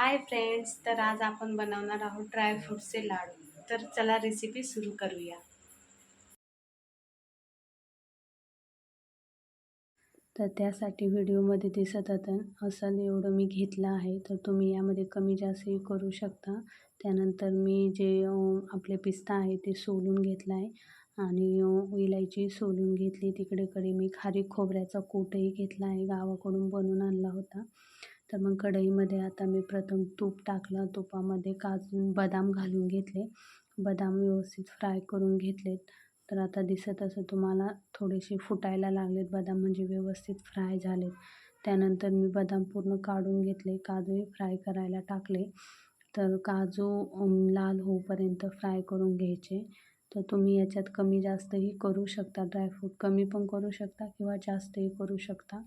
Hi friends तर आज आपण बनवणार आहोत ड्रायफ्रूटचे लाडू. तर चला रेसिपी सुरू करूया. तर त्यासाठी व्हिडिओमध्ये दिसत होतं असं एवढं मी घेतलं आहे तर तुम्ही यामध्ये कमी जास्तही करू शकता. त्यानंतर मी जे आपले पिस्ता आहे ते सोलून घेतलं आहे आणि इलायची सोलून घेतली. तिकडेकडे मी खारीक खोबऱ्याचा कूटही घेतला आहे गावाकडून बनवून आणला होता. तर मग कढईमध्ये आता मी प्रथम तूप टाकलं. तुपामध्ये काजू बदाम घालून घेतले. बदाम व्यवस्थित फ्राय करून घेतलेत. तर आता दिसत असं तुम्हाला थोडेसे फुटायला लागलेत. बदाम म्हणजे व्यवस्थित फ्राय झालेत. त्यानंतर मी बदाम पूर्ण काढून घेतले. काजूही फ्राय करायला टाकले. तर काजू लाल होऊपर्यंत फ्राय करून घ्यायचे. तर तुम्ही याच्यात कमी जास्तही करू शकता. ड्रायफ्रूट कमी पण करू शकता किंवा जास्तही करू शकता.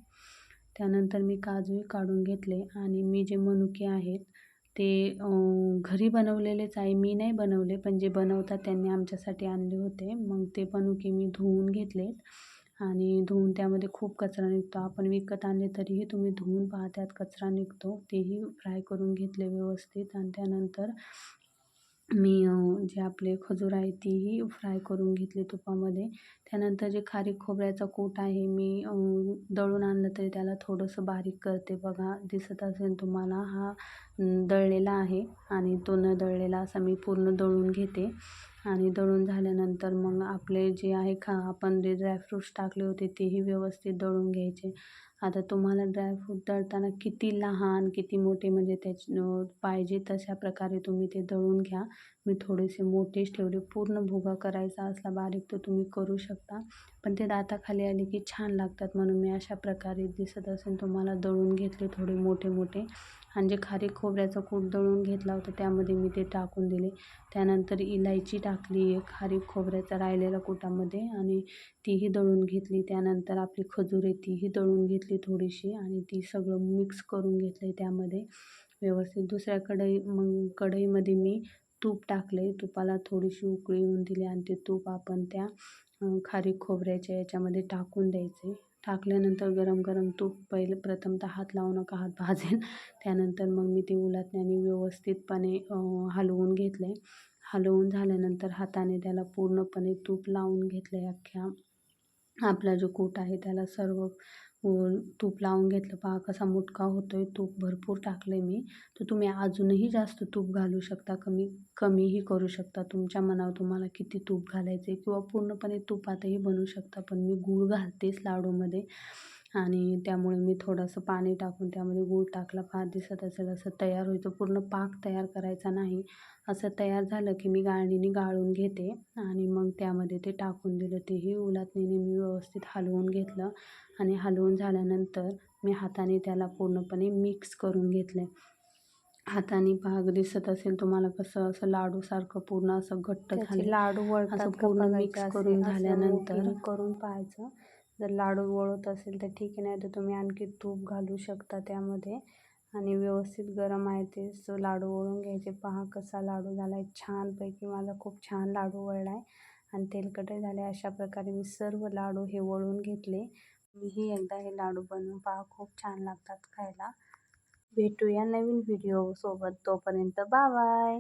त्यानंतर मी काजूही काढून घेतले आणि मी जे मनुके आहेत ते घरी बनवलेलेच आहे मी नाही बनवले पण जे बनवतात त्यांनी आमच्यासाठी आणले होते. मग ते मनुके मी धुवून घेतलेत आणि धुवून त्यामध्ये खूप कचरा निघतो. आपण विकत आणले तरीही तुम्ही धुवून पहा त्यात कचरा निघतो. तेही फ्राय करून घेतले व्यवस्थित आणि त्यानंतर मी जे आपले खजूर आहे तीही फ्राय करून घेतली तुपामध्ये. त्यानंतर जे खारीक खोबऱ्याचा कूट आहे मी दळून आणलं तरी त्याला थोडंसं बारीक करते बघा. दिसत असेल तुम्हाला हा दळलेला आहे आणि तो न दळलेला असा मी पूर्ण दळून घेते. आणि दळून झाल्यानंतर मग आपले जे आहे खा आपण जे ड्रायफ्रूट्स टाकले होते तेही व्यवस्थित दळून घ्यायचे. आता तुम्हाला ड्रायफ्रूट दळताना किती लहान किती मोठे म्हणजे त्याचे पाहिजे तशा प्रकारे तुम्ही ते दळून घ्या. मी थोडेसे मोठेच ठेवले पूर्ण भुगा करायचा असला बारीक तर तुम्ही करू शकता. पण ते दाताखाली आले की छान लागतात म्हणून मी अशा प्रकारे दिसत असेल. तुम्हाला दळून घेतले थोडे मोठे मोठे. आणि जे खारीक खोबऱ्याचा कूट दळून घेतला होता त्यामध्ये मी ते टाकून दिले. त्यानंतर इलायची टाकली खारी खोबऱ्याचा राहिलेल्या कुटामध्ये आणि तीही दळून घेतली. त्यानंतर आपली खजूर आहे तीही दळून घेतली थोडीशी आणि ती सगळं मिक्स करून घेतलं त्यामध्ये. व्यवस्थित दुसऱ्या कढई मग कढईमध्ये मी तूप टाकले तुपाला थोडीशी उकळी येऊन दिली आणि ते तूप आपण त्या खारीक खोबऱ्याच्या याच्यामध्ये टाकून द्यायचे. टाकल्यानंतर गरम गरम तूप पहिले प्रथमतः हात लावू नका हात भाजेल. त्यानंतर मग मी ते उलटण्याने व्यवस्थितपणे हलवून घेतले. हलवून झाल्यानंतर हाताने त्याला पूर्णपणे तूप लावून घेतले अख्ख्या. आपला जो कूट आहे त्याला सर्व तूप लावून घेतलं. पहा कसा मुटका होतो आहे तूप. भरपूर टाकलं आहे मी. तर तुम्ही अजूनही जास्त तूप घालू शकता. कमी कमीही करू शकता. तुमच्या मनावर तुम्हाला किती तूप घालायचं आहे किंवा पूर्णपणे तुपातही बनवू शकता. पण मी गूळ घालतेच लाडूमध्ये. आणि त्यामुळे मी थोडंसं पाणी टाकून त्यामध्ये गूळ टाकला. फार दिसत असेल असं तयार होईल पूर्ण पाक तयार करायचा नाही. असं तयार झालं की मी गाळणीने गाळून घेते आणि मग त्यामध्ये ते टाकून दिलं. तेही उलातणीने मी व्यवस्थित हलवून घेतलं आणि हलवून झाल्यानंतर मी हाताने त्याला पूर्णपणे मिक्स करून घेतले. हाताने भाग दिसत असेल तुम्हाला कसं असं लाडूसारखं पूर्ण असं घट्ट झालं. लाडू असं पूर्ण मिक्स करून झाल्यानंतर करून पाहायचं. जर लाडू वळत असेल तर ठीक आहे नाही तर तुम्ही आणखी तूप घालू शकता त्यामध्ये. आणि व्यवस्थित गरम आहे ते सो लाडू वळून घ्यायचे. पहा कसा लाडू झाला आहे छानपैकी माझा खूप छान लाडू वळला आहे आणि तेलकटे झाले अशा प्रकारे मी सर्व लाडू हे वळून घेतले. मीही एकदा हे लाडू बनवून पहा खूप छान लागतात खायला. भेटूया नवीन व्हिडिओसोबत तोपर्यंत तोपर्यंत बाय